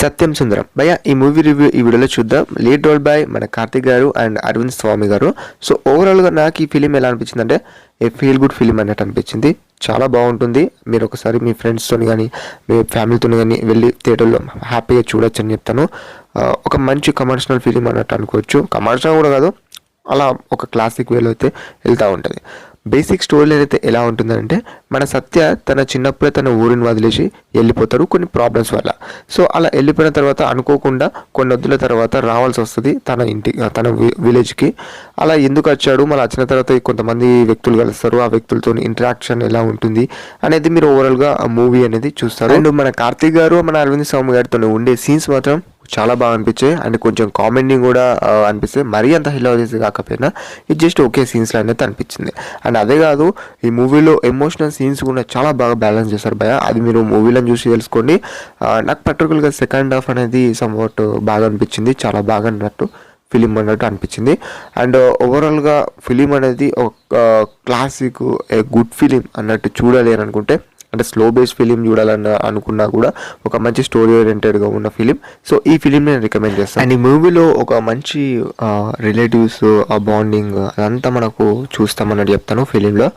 సత్యం సుందరం. భయ ఈ movie review ఈ వీడియోలో చూద్దాం. లీడ్ రోల్ బై మన కార్తిక్ గారు అండ్ అరవింద్ స్వామి గారు. సో ఓవరాల్గా నాకు ఈ ఫిలిం ఎలా అనిపించింది అంటే ఏ ఫీల్ గుడ్ ఫిలిం అన్నట్టు అనిపించింది. చాలా బాగుంటుంది. మీరు ఒకసారి మీ ఫ్రెండ్స్తో కానీ మీ ఫ్యామిలీతో కానీ వెళ్ళి థియేటర్లో హ్యాపీగా చూడొచ్చు అని చెప్తాను. ఒక మంచి కమర్షియల్ ఫిలిం అన్నట్టు అనుకోవచ్చు. కమర్షియల్ కూడా కాదు అలా ఒక క్లాసిక్ వేలో అయితే వెళ్తూ ఉంటుంది. బేసిక్ స్టోరీ అయితే ఎలా ఉంటుందంటే మన సత్య తన చిన్నప్పుడే తన ఊరిని వదిలేసి వెళ్ళిపోతాడు కొన్ని ప్రాబ్లమ్స్ వల్ల. సో అలా వెళ్ళిపోయిన తర్వాత అనుకోకుండా కొన్ని వద్దుల తర్వాత రావాల్సి వస్తుంది తన ఇంటి తన వి- విలేజ్కి అలా ఎందుకు వచ్చాడు? మళ్ళీ వచ్చిన తర్వాత కొంతమంది వ్యక్తులు కలుస్తారు. ఆ వ్యక్తులతో ఇంటరాక్షన్ ఎలా ఉంటుంది అనేది మీరు ఓవరాల్గా ఆ మూవీ అనేది చూస్తారు. అండ్ మన కార్తీక్ గారు మన అరవింద్ స్వామి గారితో ఉండే సీన్స్ మాత్రం చాలా బాగా అనిపించాయి అండ్ కొంచెం కామెడీ కూడా అనిపిస్తుంది మరీ అంత హిలారియస్ కాకపోయినా ఇది జస్ట్ ఓకే సీన్స్లో అనేది అనిపించింది. అండ్ అదే కాదు ఈ మూవీలో ఎమోషనల్ సీన్స్ కూడా చాలా బాగా బ్యాలెన్స్ చేశారు భయ అది మీరు మూవీలను చూసి తెలుసుకోండి. నాకు పర్టికులర్గా సెకండ్ హాఫ్ అనేది సమ్వాట్ బాగా అనిపించింది చాలా బాగా అన్నట్టు ఫిలిం అన్నట్టు అనిపించింది. అండ్ ఓవరాల్గా ఫిలిం అనేది ఒక క్లాసిక్ గుడ్ ఫిలిం అన్నట్టు చూడాలి అని అనుకుంటే అంటే స్లో బేస్ ఫిలిం చూడాలన్న అనుకున్నా కూడా ఒక మంచి స్టోరీ ఓరియంటెడ్గా ఉన్న ఫిలిం సో ఈ ఫిలిం నేను రికమెండ్ చేస్తాను. అండ్ ఈ మూవీలో ఒక మంచి రిలేటివ్స్ ఆ బాండింగ్ అదంతా మనకు చూస్తామన్నట్టు చెప్తాను ఫిలింలో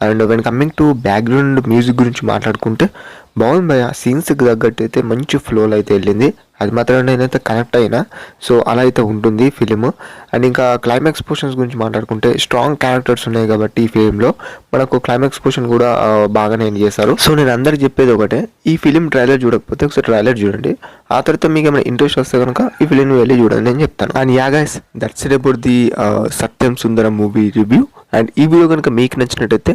and when coming to background music గురించి మాట్లాడుకుంటే బాగుంది భయ సీన్స్కి తగ్గట్టు అయితే మంచి ఫ్లోలో అయితే వెళ్ళింది. అది మాత్రం నేనైతే కనెక్ట్ అయినా. సో అలా అయితే ఉంటుంది ఫిలిం అండ్ ఇంకా క్లైమాక్స్ పోర్షన్స్ గురించి మాట్లాడుకుంటే స్ట్రాంగ్ క్యారెక్టర్స్ ఉన్నాయి కాబట్టి ఈ ఫిలింలో మనకు క్లైమాక్స్ పోర్షన్ కూడా బాగానే ఎండ్ చేశారు. సో నేను అందరికి చెప్పేది ఒకటే. ఈ ఫిలిం ట్రైలర్ చూడకపోతే ఒకసారి ట్రైలర్ చూడండి. ఆ తర్వాత మీకు ఏమైనా ఇంట్రెస్ట్ వస్తే కనుక ఈ ఫిలిం వెళ్ళి చూడండి. నేను చెప్తాను. And ya guys that's about the Satyam Sundaram movie review and ఈ వీడియో కనుక మీకు నచ్చినట్టయితే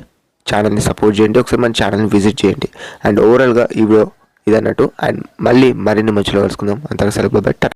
ఛానల్ని సపోర్ట్ చేయండి. ఒకసారి మన ఛానల్ని విజిట్ చేయండి. అండ్ ఓవరాల్గా ఈ వీడియో ఇదన్నట్టు. అండ్ మళ్ళీ మరిన్ని మంచిలో కలుసుకుందాం. అంతగా సెలవు. బెటర్